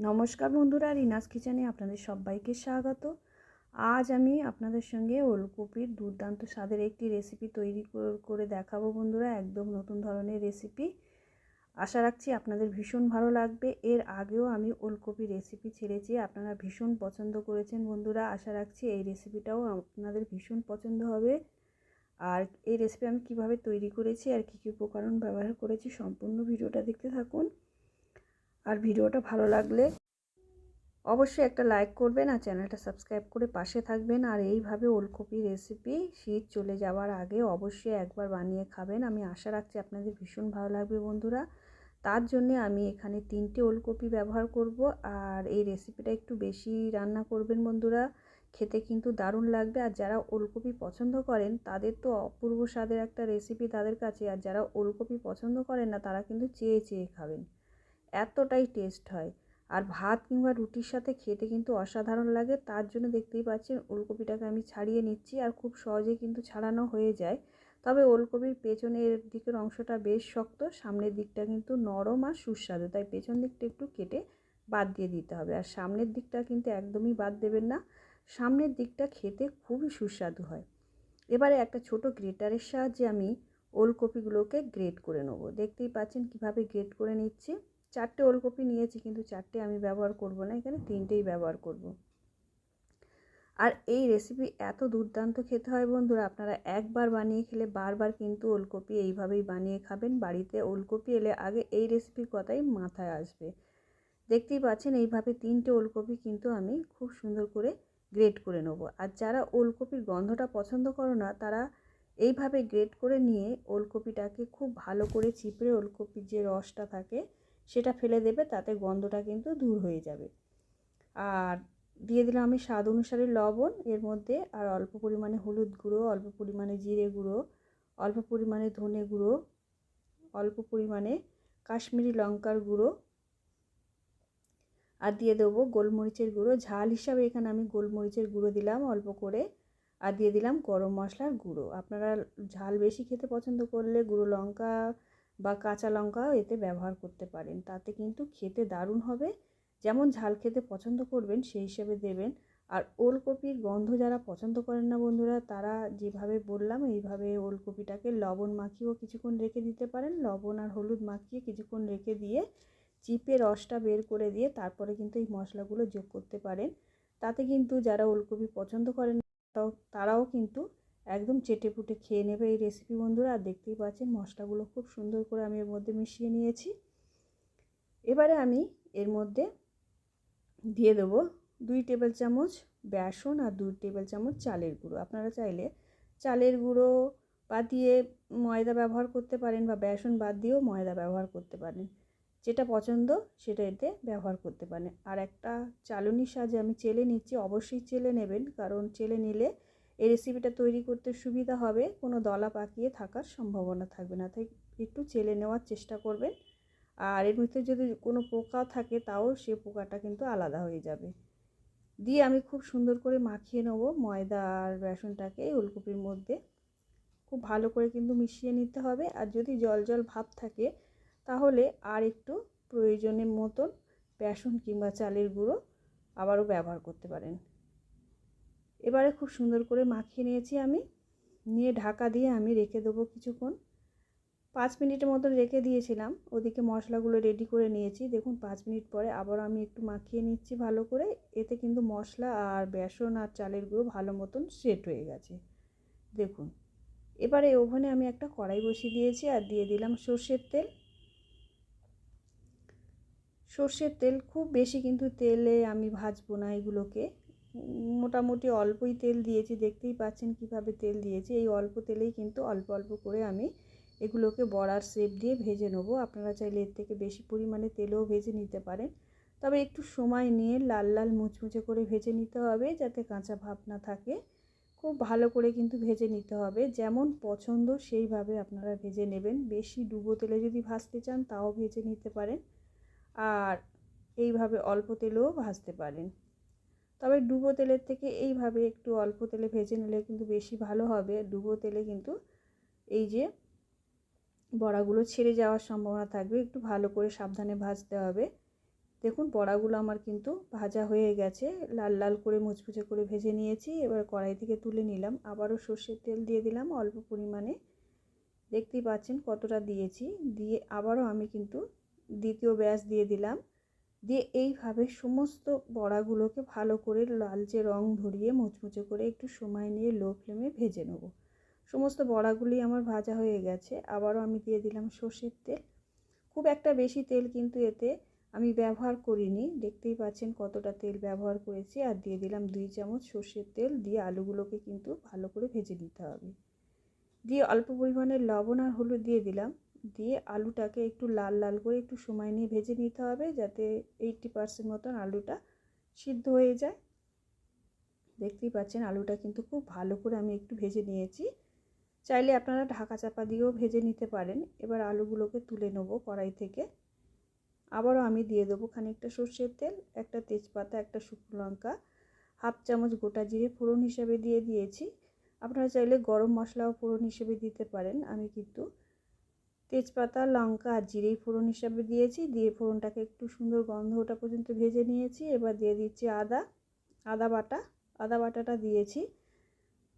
নমস্কার বন্ধুরা, রিনাস কিচেনে আপনাদের সবাইকে স্বাগত। আজ আমি আপনাদের সঙ্গে ওলকপির দুর্দান্ত স্বাদের একটি রেসিপি তৈরি করে দেখাবো বন্ধুরা, একদম নতুন ধরনের রেসিপি আশা রাখছি আপনাদের ভীষণ ভালো লাগবে। এর আগেও আমি ওলকপি রেসিপি ছেড়েছি, আপনারা ভীষণ পছন্দ করেছেন বন্ধুরা, আশা রাখছি এই রেসিপিটাও আপনাদের ভীষণ পছন্দ হবে। আর এই রেসিপি আমি কীভাবে তৈরি করেছি, আর কী কী উপকরণ ব্যবহার করেছি, সম্পূর্ণ ভিডিওটা দেখতে থাকুন। আর ভিডিওটা ভালো লাগলে অবশ্যই একটা লাইক করবেন আর চ্যানেলটা সাবস্ক্রাইব করে পাশে থাকবেন। আর এইভাবে ওলকপি রেসিপি শীত চলে যাওয়ার আগে অবশ্যই একবার বানিয়ে খাবেন। আমি আশা রাখছি আপনাদের ভীষণ ভালো লাগবে বন্ধুরা। তার জন্যে আমি এখানে তিনটে ওলকপি ব্যবহার করব। আর এই রেসিপিটা একটু বেশি রান্না করবেন বন্ধুরা। খেতে কিন্তু দারুণ লাগবে। আর যারা ওলকপি পছন্দ করেন, তাদের তো অপূর্ব স্বাদের একটা রেসিপি তাদের কাছে। আর যারা ওলকপি পছন্দ করেন না, তারা কিন্তু চেয়ে চেয়ে খাবেন। এতটাই টেস্ট হয়। আর ভাত কিংবা রুটির সাথে খেতে কিন্তু অসাধারণ লাগে। তার জন্য দেখতেই পাচ্ছেন ওলকপিটাকে আমি ছাড়িয়ে নিচ্ছি আর খুব সহজে কিন্তু ছাড়ানো হয়ে যায়। তবে ওলকপির পেছনের দিকের অংশটা বেশ শক্ত, সামনের দিকটা কিন্তু নরম আর সুস্বাদু। তাই পেছন দিকটা একটু কেটে বাদ দিয়ে দিতে হবে। আর সামনের দিকটা কিন্তু একদমই বাদ দেবেন না। সামনের দিকটা খেতে খুবই সুস্বাদু হয়। এবারে একটা ছোট গ্রেটারের সাহায্যে আমি ওলকপিগুলোকে গ্রেট করে নেব। দেখতেই পাচ্ছেন কীভাবে গ্রেট করে নিচ্ছি। চারটে ওলকপি নিয়েছি, কিন্তু চারটে আমি ব্যবহার করব না, এখানে তিনটেই ব্যবহার করব। আর এই রেসিপি এত দুর্দান্ত খেতে হয় বন্ধুরা, আপনারা একবার বানিয়ে খেলে বারবার কিন্তু ওলকপি এইভাবেই বানিয়ে খাবেন, বাড়িতে ওলকপি এলে আগে এই রেসিপির কথাই মাথায় আসবে। দেখতেই পাচ্ছেন এইভাবে তিনটে ওলকপি কিন্তু আমি খুব সুন্দর করে গ্রেট করে নেব। আর যারা ওলকপির গন্ধটা পছন্দ করো না, তারা এইভাবে গ্রেট করে নিয়ে ওলকপিটাকে খুব ভালো করে চিপড়ে ওলকপির যে রসটা থাকে সেটা ফেলে দেবে, তাতে গন্ধটা কিন্তু দূর হয়ে যাবে। আর দিয়ে দিলাম আমি স্বাদ অনুসারে লবণ, এর মধ্যে আর অল্প পরিমাণে হলুদ গুঁড়ো, অল্প পরিমাণে জিরে গুঁড়ো, অল্প পরিমাণে ধনে গুঁড়ো, অল্প পরিমাণে কাশ্মীরি লঙ্কার গুঁড়ো আর দিয়ে দেবো গোলমরিচের গুঁড়ো। ঝাল হিসাবে এখানে আমি গোলমরিচের গুঁড়ো দিলাম অল্প করে আর দিয়ে দিলাম গরম মশলার গুঁড়ো। আপনারা ঝাল বেশি খেতে পছন্দ করলে গুঁড়ো লঙ্কা বা কাঁচা লঙ্কাও এতে ব্যবহার করতে পারেন। তাতে কিন্তু খেতে দারুণ হবে। যেমন ঝাল খেতে পছন্দ করবেন, সেই হিসেবে দেবেন। আর ওলকপির গন্ধ যারা পছন্দ করেন না বন্ধুরা, তারা যেভাবে বললাম, এইভাবে ওলকপিটাকে লবণ মাখিয়েও কিছুক্ষণ রেখে দিতে পারেন। লবণ আর হলুদ মাখিয়ে কিছুক্ষণ রেখে দিয়ে চিপে রসটা বের করে দিয়ে তারপরে কিন্তু এই মশলাগুলো যোগ করতে পারেন। তাতে কিন্তু যারা ওলকপি পছন্দ করেন তাও, তারাও কিন্তু একদম চেটে পুটে খেয়ে নেবে এই রেসিপি বন্ধুরা। আর দেখতেই পাচ্ছেন মশলাগুলো খুব সুন্দর করে আমি এর মধ্যে মিশিয়ে নিয়েছি। এবারে আমি এর মধ্যে দিয়ে দেবো দুই টেবিল চামচ বেসন আর দুই টেবিল চামচ চালের গুঁড়ো। আপনারা চাইলে চালের গুঁড়ো বাদ দিয়ে ময়দা ব্যবহার করতে পারেন বা বেসন বাদ দিয়েও ময়দা ব্যবহার করতে পারেন। যেটা পছন্দ সেটা এতে ব্যবহার করতে পারেন। আর একটা চালনির সাহায্যে আমি চেলে নিচ্ছি। অবশ্যই চেলে নেবেন, কারণ চেলে নিলে এই রেসিপিটা তৈরি করতে সুবিধা হবে, কোনো দলা পাকিয়ে থাকার সম্ভাবনা থাকবে না। তাই একটু চেলে নেওয়ার চেষ্টা করবেন। আর এর ভিতরে যদি কোনো পোকা থাকে, তাও সে পোকাটা কিন্তু আলাদা হয়ে যাবে। দিয়ে আমি খুব সুন্দর করে মাখিয়ে নেব ময়দা আর বেসনটাকে ওলকপির মধ্যে। খুব ভালো করে কিন্তু মিশিয়ে নিতে হবে। আর যদি জল জল ভাব থাকে, তাহলে আর একটু প্রয়োজনের মতন বেসন কিংবা চালের গুঁড়ো আবারও ব্যবহার করতে পারেন। এবারে খুব সুন্দর করে মাখিয়ে নিয়েছি আমি। নিয়ে ঢাকা দিয়ে আমি রেখে দেবো কিছুক্ষণ। পাঁচ মিনিটের মতন রেখে দিয়েছিলাম। ওদিকে মশলাগুলো রেডি করে নিয়েছি। দেখুন, পাঁচ মিনিট পরে আবার আমি একটু মাখিয়ে নিচ্ছি ভালো করে। এতে কিন্তু মশলা আর বেসন আর চালের গুঁড়ো ভালো মতন সেট হয়ে গেছে। দেখুন, এবারে ওভেনে আমি একটা কড়াই বসিয়ে দিয়েছি আর দিয়ে দিলাম সর্ষের তেল। সর্ষের তেল, খুব বেশি কিন্তু তেলে আমি ভাজবো না এগুলোকে। মোটামুটি অল্পই তেল দিয়েছি, দেখতেই পাচ্ছেন কীভাবে তেল দিয়েছি। এই অল্প তেলেই কিন্তু অল্প অল্প করে আমি এগুলোকে বড়ার শেপ দিয়ে ভেজে নেব। আপনারা চাইলে এর থেকে বেশি পরিমাণে তেলেও ভেজে নিতে পারেন। তবে একটু সময় নিয়ে লাল লাল মুচমুচে করে ভেজে নিতে হবে যাতে কাঁচা ভাব না থাকে। খুব ভালো করে কিন্তু ভেজে নিতে হবে। যেমন পছন্দ সেইভাবে আপনারা ভেজে নেবেন। বেশি ডুবো তেলে যদি ভাজতে চান তাও ভেজে নিতে পারেন। আর এইভাবে অল্প তেলেও ভাজতে পারেন। তবে ডুবো তেলের থেকে এইভাবে একটু অল্প তেলে ভেজে নিলে কিন্তু বেশি ভালো হবে। ডুবো তেলে কিন্তু এই যে বড়াগুলো ছেড়ে যাওয়ার সম্ভাবনা থাকবে। একটু ভালো করে সাবধানে ভাজতে হবে। দেখুন বড়াগুলো আমার কিন্তু ভাজা হয়ে গেছে। লাল লাল করে মুচমুচে করে ভেজে নিয়েছি। এবার কড়াই থেকে তুলে নিলাম। আবারও সর্ষের তেল দিয়ে দিলাম অল্প পরিমাণে। দেখতেই পাচ্ছেন কতটা দিয়েছি। দিয়ে আবারও আমি কিন্তু দ্বিতীয় ব্যাস দিয়ে দিলাম। দিয়ে এইভাবে সমস্ত বড়াগুলোকে ভালো করে লালচে রং ধরিয়ে মুচমুচে করে একটু সময় নিয়ে লো ফ্লেমে ভেজে নেব। সমস্ত বড়াগুলি আমার ভাজা হয়ে গেছে, আবারও আমি দিয়ে দিলাম সর্ষের তেল। খুব একটা বেশি তেল কিন্তু এতে আমি ব্যবহার করিনি, দেখতেই পাচ্ছেন কতটা তেল ব্যবহার করেছি। আর দিয়ে দিলাম দুই চামচ সর্ষের তেল, দিয়ে আলুগুলোকে কিন্তু ভালো করে ভেজে নিতে হবে। দিয়ে অল্প পরিমাণে লবণ আর হলুদ দিয়ে দিলাম। দিয়ে আলুটাকে একটু লাল লাল করে একটু সময় নিয়ে ভেজে নিতে হবে যাতে এইটটি পারসেন্ট মতন আলুটা সিদ্ধ হয়ে যায়। দেখতেই পাচ্ছেন আলুটা কিন্তু খুব ভালো করে আমি একটু ভেজে নিয়েছি। চাইলে আপনারা ঢাকা চাপা দিয়েও ভেজে নিতে পারেন। এবার আলুগুলোকে তুলে নেব কড়াই থেকে। আবারও আমি দিয়ে দেবো খানিকটা সর্ষের তেল, একটা তেজপাতা, একটা শুকনো লঙ্কা, হাফ চামচ গোটা জিরে ফোড়ন হিসেবে দিয়ে দিয়েছি। আপনারা চাইলে গরম মশলাও ফোড়ন হিসেবে দিতে পারেন, আমি কিন্তু তেজপাতা, লঙ্কা আর জিরেই ফোড়ন হিসাবে দিয়েছি। দিয়ে ফোড়নটাকে একটু সুন্দর গন্ধ ওটা পর্যন্ত ভেজে নিয়েছি। এবার দিয়ে দিচ্ছি আদা আদা বাটা। আদা বাটাটা দিয়েছি।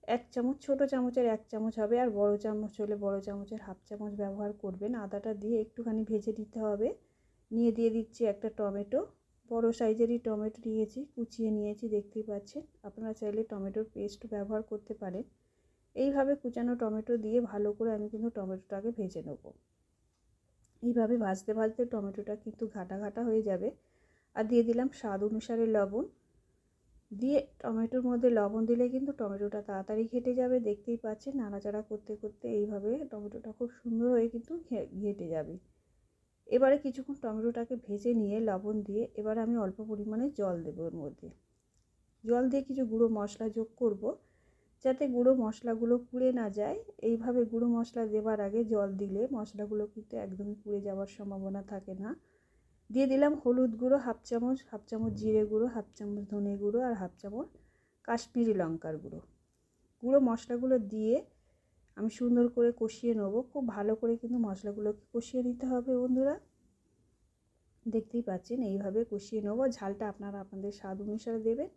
এক চামচ, ছোট চামচের এক চামচ হবে আর বড় চামচ হলে বড় চামচের হাফ চামচ ব্যবহার করবেন। আদাটা দিয়ে একটুখানি ভেজে দিতে হবে। নিয়ে দিয়ে দিচ্ছি একটা টমেটো। বড় সাইজেরই টমেটো নিয়েছি, কুচিয়ে নিয়েছি, দেখতেই পাচ্ছেন। আপনারা চাইলে টমেটোর পেস্ট ব্যবহার করতে পারেন। এইভাবে কুচানো টমেটো দিয়ে ভালো করে আমি কিন্তু টমেটোটাকে ভেজে নেব। এইভাবে ভাজতে ভাজতে টমেটোটা কিন্তু ঘাটা ঘাটা হয়ে যাবে। আর দিয়ে দিলাম স্বাদ অনুসারে লবণ। দিয়ে টমেটোর মধ্যে লবণ দিলে কিন্তু টমেটোটা তাড়াতাড়ি ঘেটে যাবে, দেখতেই পাচ্ছেন। নাড়াচাড়া করতে করতে এইভাবে টমেটোটা খুব সুন্দর হয়ে কিন্তু ঘেটে যাবে। এবারে কিছুক্ষণ টমেটোটাকে ভেজে নিয়ে লবণ দিয়ে এবার আমি অল্প পরিমাণে জল দেবো ওর মধ্যে। জল দিয়ে কিছু গুঁড়ো মশলা যোগ করব। যাতে গুঁড়ো মশলাগুলো পুড়ে না যায়, এইভাবে গুঁড়ো মশলা দেবার আগে জল দিলে মশলাগুলো কিন্তু একদমই পুড়ে যাওয়ার সম্ভাবনা থাকে না। দিয়ে দিলাম হলুদ গুঁড়ো, হাফ চামচ হাফ চামচ জিরে গুঁড়ো, হাফ চামচ ধনে গুঁড়ো আর হাফ চামচ কাশ্মীরি লঙ্কার গুঁড়ো। গুঁড়ো মশলাগুলো দিয়ে আমি সুন্দর করে কষিয়ে নেব। খুব ভালো করে কিন্তু মশলাগুলোকে কষিয়ে নিতে হবে বন্ধুরা। দেখতেই পাচ্ছেন, এইভাবে কষিয়ে নেব। ঝালটা আপনারা আপনাদের স্বাদ অনুসারে দেবেন।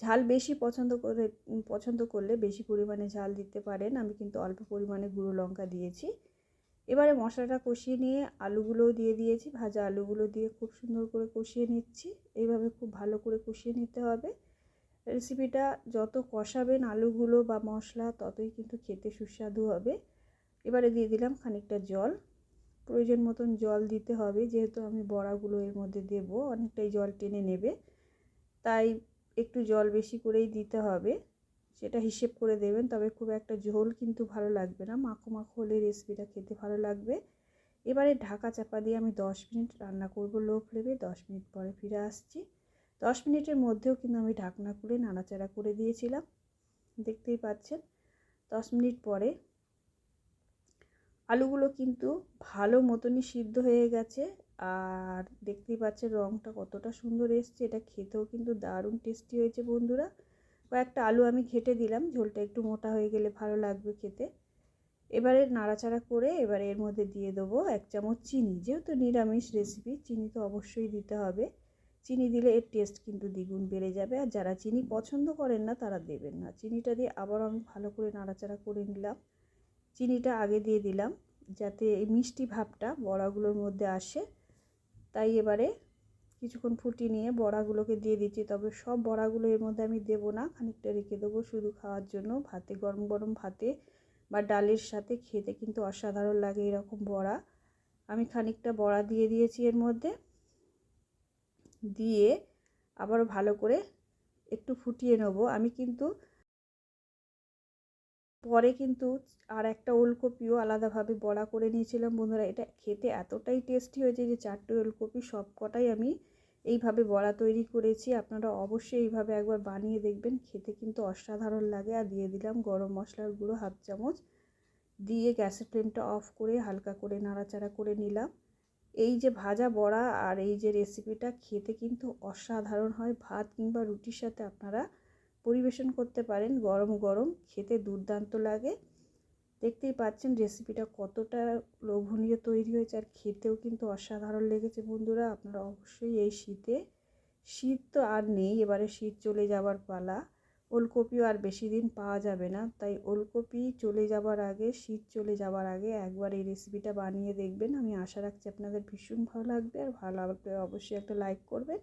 ঝাল বেশি পছন্দ করে, পছন্দ করলে বেশি পরিমাণে ঝাল দিতে পারেন। আমি কিন্তু অল্প পরিমাণে গুঁড়ো লঙ্কা দিয়েছি। এবারে মশলাটা কষিয়ে নিয়ে আলুগুলোও দিয়ে দিয়েছি। ভাজা আলুগুলো দিয়ে খুব সুন্দর করে কষিয়ে নিচ্ছি। এইভাবে খুব ভালো করে কষিয়ে নিতে হবে। রেসিপিটা যত কষাবেন আলুগুলো বা মশলা, ততই কিন্তু খেতে সুস্বাদু হবে। এবারে দিয়ে দিলাম খানিকটা জল। প্রয়োজন মতন জল দিতে হবে। যেহেতু আমি বড়াগুলো এর মধ্যে দেব, অনেকটাই জল টেনে নেবে। তাই একটু জল বেশি করেই দিতে হবে। সেটা হিসেব করে দেবেন, তবে খুব একটা ঝোল কিন্তু ভালো লাগবে না। মাখো মাখো হলে রেসিপিটা খেতে ভালো লাগবে। এবারে ঢাকা চাপা দিয়ে আমি দশ মিনিট রান্না করব লো ফ্লেমে দশ মিনিট পরে ফিরে আসছি। দশ মিনিটের মধ্যেও কিন্তু আমি ঢাকনা খুলে নাড়াচাড়া করে দিয়েছিলাম। দেখতেই পাচ্ছেন, দশ মিনিট পরে আলুগুলো কিন্তু ভালো মতনই সিদ্ধ হয়ে গেছে। আর দেখতেই পাচ্ছেন রঙটা কতটা সুন্দর এসছে। এটা খেতেও কিন্তু দারুণ টেস্টি হয়েছে বন্ধুরা। কয়েকটা আলু আমি ঘেটে দিলাম, ঝোলটা একটু মোটা হয়ে গেলে ভালো লাগবে খেতে। এবারে নাড়াচাড়া করে এবারে এর মধ্যে দিয়ে দেবো এক চামচ চিনি। যেহেতু নিরামিষ রেসিপি চিনি তো অবশ্যই দিতে হবে। চিনি দিলে এর টেস্ট কিন্তু দ্বিগুণ বেড়ে যাবে। আর যারা চিনি পছন্দ করেন না, তারা দেবেন না। চিনিটা দিয়ে আবার আমি ভালো করে নাড়াচাড়া করে নিলাম। চিনিটা আগে দিয়ে দিলাম, যাতে এই মিষ্টি ভাবটা বড়াগুলোর মধ্যে আসে। তাই এবারে কিছুক্ষণ ফুটিয়ে নিয়ে বড়াগুলোকে দিয়ে দিচ্ছি। তবে সব বড়াগুলো এর মধ্যে আমি দেবো না, খানিকটা রেখে দেবো শুধু খাওয়ার জন্য। ভাতে, গরম গরম ভাতে বা ডালের সাথে খেতে কিন্তু অসাধারণ লাগে এরকম বড়া। আমি খানিকটা বড়া দিয়ে দিয়েছি এর মধ্যে। দিয়ে আবার ভালো করে একটু ফুটিয়ে নেব। আমি কিন্তু পরে কিন্তু আর একটা ওলকপিও আলাদাভাবে বড়া করে নিয়েছিলাম, বন্ধুরা। এটা খেতে এতটাই টেস্টি হয়েছে যে চারটে ওলকপি সব কটাই আমি এইভাবে বড়া তৈরি করেছি। আপনারা অবশ্যই এইভাবে একবার বানিয়ে দেখবেন, খেতে কিন্তু অসাধারণ লাগে। আর দিয়ে দিলাম গরম মশলার গুঁড়ো হাফ চামচ। দিয়ে গ্যাসের ফ্লেমটা অফ করে হালকা করে নাড়াচাড়া করে নিলাম। এই যে ভাজা বড়া আর এই যে রেসিপিটা খেতে কিন্তু অসাধারণ হয়। ভাত কিংবা রুটির সাথে আপনারা পরিবেশন করতে পারেন। গরম গরম, খেতে দুর্দান্ত লাগে। দেখতেই পাচ্ছেন রেসিপিটা কতটা লোভনীয় তৈরি হয়েছে আর খেতেও কিন্তু অসাধারণ লেগেছে বন্ধুরা। আপনারা অবশ্যই এই শীতে, শীত তো আর নেই, এবারে শীত চলে যাবার পালা। ওলকপিও আর বেশি দিন পাওয়া যাবে না, তাই ওলকপি চলে যাবার আগে, শীত চলে যাবার আগে একবার এই রেসিপিটা বানিয়ে দেখবেন। আমি আশা রাখছি আপনাদের ভীষণ ভালো লাগবে আর ভালো লাগলে অবশ্যই একটা লাইক করবেন।